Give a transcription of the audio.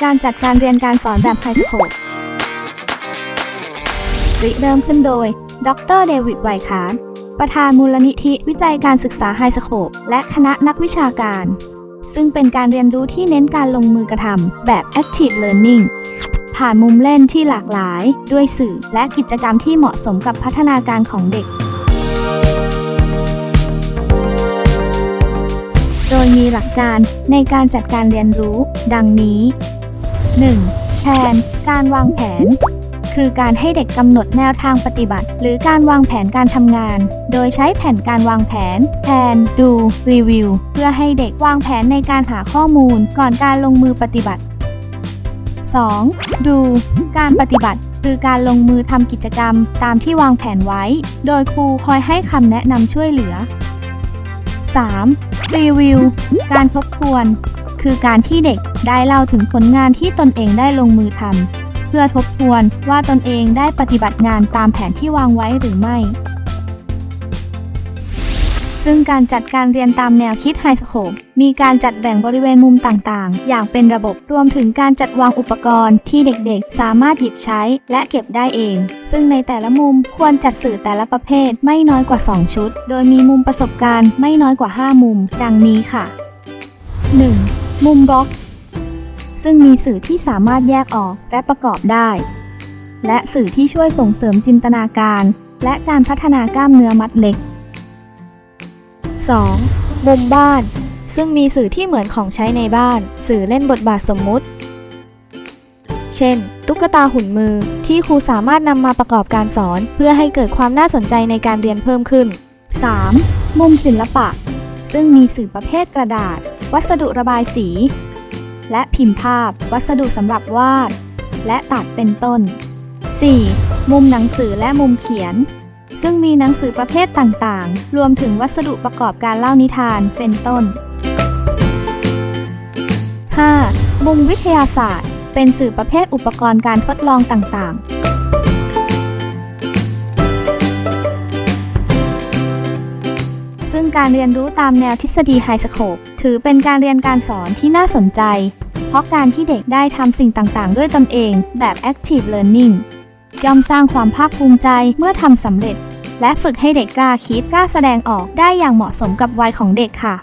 การจัดการเรียนการสอนแบบไฮสโคปริเริ่มขึ้นโดย ดรเดวิดไวคาร์ดประธานมูลนิธิวิจัยการศึกษาไฮสโคปและคณะนักวิชาการ ซึ่งเป็นการเรียนรู้ที่เน้นการลงมือกระทำแบบ Active Learning ผ่านมุมเล่นที่หลากหลาย ด้วยสื่อและกิจกรรมที่เหมาะสมกับพัฒนาการของเด็ก โดยมีหลักการในการจัดการเรียนรู้ ดังนี้ 1. แผน การวางแผน คือการให้เด็กกำหนดแนวทางปฏิบัติ หรือการวางแผนการทำงาน โดยใช้แผนการวางแผน แผน ดู รีวิว เพื่อให้เด็กวางแผนในการหาข้อมูลก่อนการลงมือปฏิบัติ 2. ดู การปฏิบัติ คือการลงมือทำกิจกรรมตามที่วางแผนไว้ โดยครูคอยให้คำแนะนำช่วยเหลือ 3. รีวิว การทบทวน คือการที่เด็กได้เล่าถึงผลงานที่ตนเองได้ลงมือทำเพื่อทบทวนว่าตนเองได้ปฏิบัติงานตามแผนที่วางไว้หรือไม่ ซึ่งการจัดการเรียนตามแนวคิดไฮสโคปมีการจัดแบ่งบริเวณมุมต่างๆ อย่างเป็นระบบรวมถึงการจัดวางอุปกรณ์ที่เด็กๆ สามารถหยิบใช้และเก็บได้เอง ซึ่งในแต่ละมุมควรจัดสื่อแต่ละประเภทไม่น้อยกว่า 2 ชุด โดยมีมุมประสบการณ์ไม่น้อยกว่า 5 มุม ดังนี้ค่ะ 1. มุมบล็อก ซึ่งมีสื่อที่สามารถแยกออกและประกอบได้ และสื่อที่ช่วยส่งเสริมจินตนาการ และการพัฒนากล้ามเนื้อมัดเล็ก 2. มุมบ้าน ซึ่งมีสื่อที่เหมือนของใช้ในบ้าน สื่อเล่นบทบาทสมมุติ เช่น ตุ๊กตาหุ่นมือที่ครูสามารถนำมาประกอบการสอน เพื่อให้เกิดความน่าสนใจในการเรียนเพิ่มขึ้น 3. มุมศิลปะ ซึ่งมีสื่อประเภทกระดาษ วัสดุระบายสี และพิมพ์ภาพ วัสดุสำหรับวาด และตัดเป็นต้น 4. มุมหนังสือและมุมเขียน ซึ่งมีหนังสือประเภทต่างๆ รวมถึงวัสดุประกอบการเล่านิทานเป็นต้น 5. มุมวิทยาศาสตร์ เป็นสื่อประเภทอุปกรณ์การทดลองต่างๆ งการเรียนรู้ตามแนวทฤษฎีไฮสโคปถือเป็นการเรียนการสอนที่น่าสนใจ เพราะการที่เด็กได้ทำสิ่งต่างๆ ด้วยตนเองแบบ Active Learning ย่อมสร้างความภาคภูมิใจเมื่อทำสำเร็จ และฝึกให้เด็กกล้าคิดกล้าแสดงออกได้อย่างเหมาะสมกับวัยของเด็กค่ะ